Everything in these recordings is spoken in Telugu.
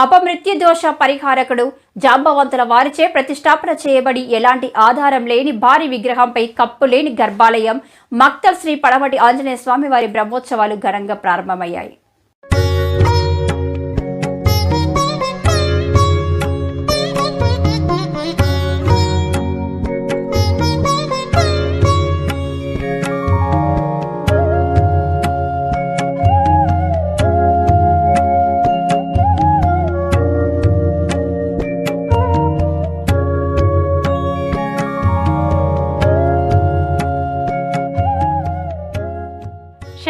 అపమృత్యు దోష పరిహారకుడు జాంబవంతుల వారిచే ప్రతిష్టాపన చేయబడి ఎలాంటి ఆధారం లేని భారీ విగ్రహంపై కప్పు లేని గర్భాలయం మక్తల్ శ్రీ పడమటి ఆంజనేయ స్వామి వారి బ్రహ్మోత్సవాలు ఘనంగా ప్రారంభమయ్యాయి.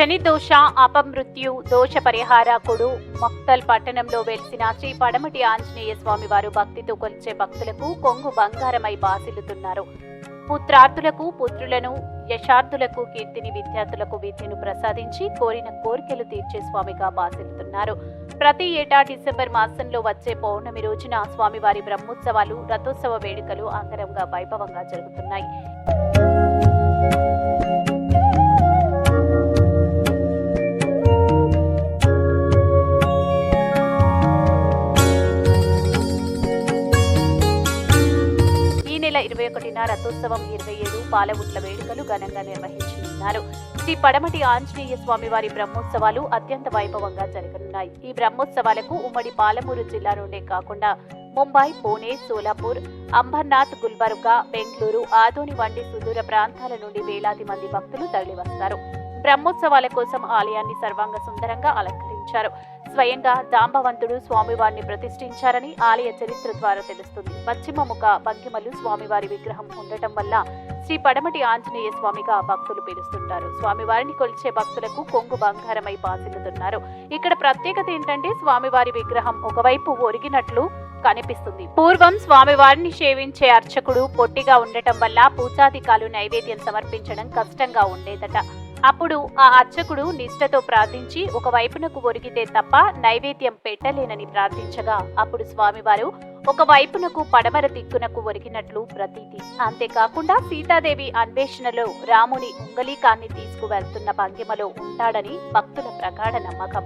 శని దోష అపమృత్యు దోష పరిహారకుడు మక్తల్ పట్టణంలో వెలిసిన శ్రీ పడమటి ఆంజనేయ స్వామి వారు భక్తితో కొలిచే భక్తులకు కొంగు బంగారమై బాసిల్లుతున్నారు. పుత్రార్థులకు పుత్రులను యశార్థులకు కీర్తిని విద్యార్థులకు విద్యను ప్రసాదించి కోరిన కోరికలు తీర్చే స్వామిగా బాసిల్లుతున్నారు. ప్రతి ఏటా డిసెంబర్ మాసంలో వచ్చే పౌర్ణమి రోజున స్వామివారి బ్రహ్మోత్సవాలు రథోత్సవ వేడుకలు అంగరంగా వైభవంగా జరుగుతున్నాయి. ఒకటిన రథోత్సవం ఇరవై ఏడు పాలవుట్ల వేడుకలు ఘనంగా నిర్వహించనున్నారు. శ్రీ పడమటి ఆంజనేయ స్వామి వారి బ్రహ్మోత్సవాలు అత్యంత వైభవంగా జరగనున్నాయి. ఈ బ్రహ్మోత్సవాలకు ఉమ్మడి పాలమూరు జిల్లా నుండే కాకుండా ముంబై పూణే సోలాపూర్ అంబర్నాథ్ గుల్బర్గా బెంగళూరు ఆదోని వంటి సుదూర ప్రాంతాల నుండి వేలాది మంది భక్తులు తరలివస్తారు. బ్రహ్మోత్సవాల కోసం ఆలయాన్ని సర్వాంగ సుందరంగా అలంకరించారు. స్వయంగా దాంబవంతుడు స్వామివారిని ప్రతిష్ఠించారని ఆలయ చరిత్ర ద్వారా తెలుస్తుంది. పశ్చిమ ముఖ భంగిమలు స్వామివారి విగ్రహం ఉండటం వల్ల శ్రీ పడమటి ఆంజనేయ స్వామిగా భక్తులు పిలుస్తుంటారు. స్వామివారిని కొలిచే భక్తులకు కొంగు బంగారమై బాసిల్లుతున్నారు. ఇక్కడ ప్రత్యేకత ఏంటంటే స్వామివారి విగ్రహం ఒకవైపు ఒరిగినట్లు కనిపిస్తుంది. పూర్వం స్వామివారిని సేవించే అర్చకుడు పొట్టిగా ఉండటం వల్ల పూజాధికాలు నైవేద్యం సమర్పించడం కష్టంగా ఉండేదట. అప్పుడు ఆ అర్చకుడు నిష్ఠతో ప్రార్థించి ఒక వైపునకు ఒరిగితే తప్ప నైవేద్యం పెట్టలేనని ప్రార్థించగా అప్పుడు స్వామివారు ఒక వైపునకు పడమర దిక్కునకు ఒరిగినట్లు ప్రతీతి. అంతేకాకుండా సీతాదేవి అన్వేషణలో రాముని ఉంగలీకాన్ని తీసుకువెళ్తున్న భంగిమలో ఉంటాడని భక్తుల ప్రగాఢ నమ్మకం.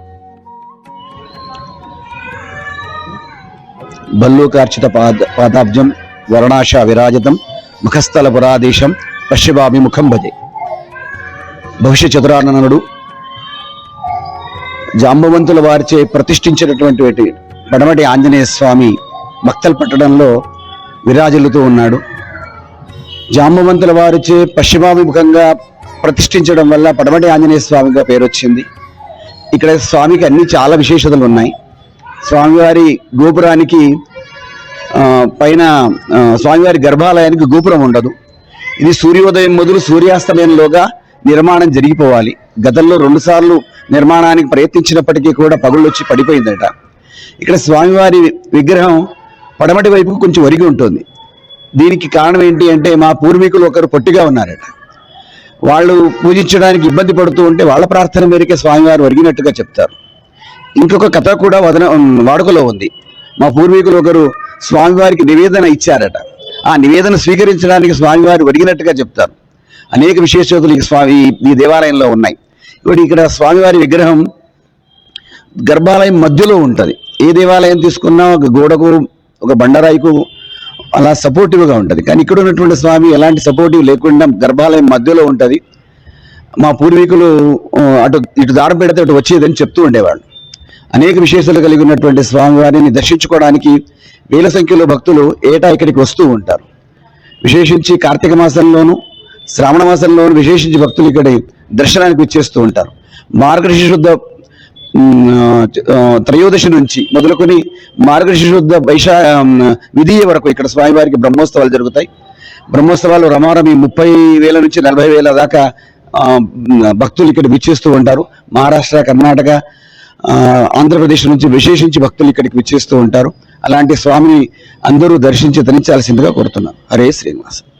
భల్లూకార్చిత పాద పాదాబ్జం వరణాశ విరాజితం ముఖస్థల పురాదేశం పశ్చిమాభిముఖం భజే. భవిష్య చతురాననుడు జాంబవంతుల వారిచే ప్రతిష్ఠించినటువంటి పడమటి ఆంజనేయ స్వామి భక్తలు పట్టడంలో విరాజిల్లుతూ ఉన్నాడు. జాంబవంతుల వారిచే పశ్చిమాభిముఖంగా ప్రతిష్ఠించడం వల్ల పడమటి ఆంజనేయ స్వామిగా పేరు వచ్చింది ఇక్కడ స్వామికి అన్ని చాలా విశేషతలు ఉన్నాయి. స్వామివారి గోపురానికి పైన స్వామివారి గర్భాలయానికి గోపురం ఉండదు. ఇది సూర్యోదయం మొదలు సూర్యాస్తమయంలోగా నిర్మాణం జరిగిపోవాలి. గతంలో రెండుసార్లు నిర్మాణానికి ప్రయత్నించినప్పటికీ కూడా పగుళ్ళొచ్చి పడిపోయిందట. ఇక్కడ స్వామివారి విగ్రహం పడమటి వైపుకు కొంచెం ఒరిగి ఉంటుంది. దీనికి కారణం ఏంటి అంటే మా పూర్వీకులు ఒకరు పొట్టిగా ఉన్నారట. వాళ్ళు పూజించడానికి ఇబ్బంది పడుతూ ఉంటే వాళ్ళ ప్రార్థన మేరకే స్వామివారు ఒరిగినట్టుగా చెప్తారు. ఇంకొక కథ కూడా వదన వాడుకలో ఉంది. మా పూర్వీకులు ఒకరు స్వామివారికి నివేదన ఇచ్చారట. ఆ నివేదన స్వీకరించడానికి స్వామివారు ఒరిగినట్టుగా చెప్తారు. అనేక విశేషతలు ఈ స్వామి ఈ- దేవాలయంలో ఉన్నాయి. ఇప్పుడు ఇక్కడ స్వామివారి విగ్రహం గర్భాలయం మధ్యలో ఉంటుంది. ఏ దేవాలయం తీసుకున్నా ఒక గోడకు ఒక బండరాయికు అలా సపోర్టివ్గా ఉంటుంది. కానీ ఇక్కడ ఉన్నటువంటి స్వామి ఎలాంటి సపోర్టివ్ లేకుండా గర్భాలయం మధ్యలో ఉంటుంది. మా పూర్వీకులు అటు ఇటు దారం పెడితే అటు వచ్చేదని చెప్తూ ఉండేవాళ్ళు. అనేక విశేషాలు కలిగి ఉన్నటువంటి స్వామివారిని దర్శించుకోవడానికి వేల సంఖ్యలో భక్తులు ఏటా ఇక్కడికి వస్తూ ఉంటారు. విశేషించి కార్తీక మాసంలోనూ శ్రావణ మాసంలో విశేషించి భక్తులు ఇక్కడ దర్శనానికి వచ్చేస్తూ ఉంటారు. మార్గశిశుద్ధ త్రయోదశి నుంచి మొదలుకొని మార్గశిశుద్ధ వైశా విధియ వరకు ఇక్కడ స్వామివారికి బ్రహ్మోత్సవాలు జరుగుతాయి. బ్రహ్మోత్సవాలు రమారమి ముప్పై వేల నుంచి నలభై వేల దాకా భక్తులు ఇక్కడ విచ్చేస్తూ ఉంటారు. మహారాష్ట్ర కర్ణాటక ఆంధ్రప్రదేశ్ నుంచి విశేషించి భక్తులు ఇక్కడికి విచ్చేస్తూ ఉంటారు. అలాంటి స్వామిని అందరూ దర్శించి తరించాల్సిందిగా కోరుతున్నాను. హరే శ్రీనివాసం.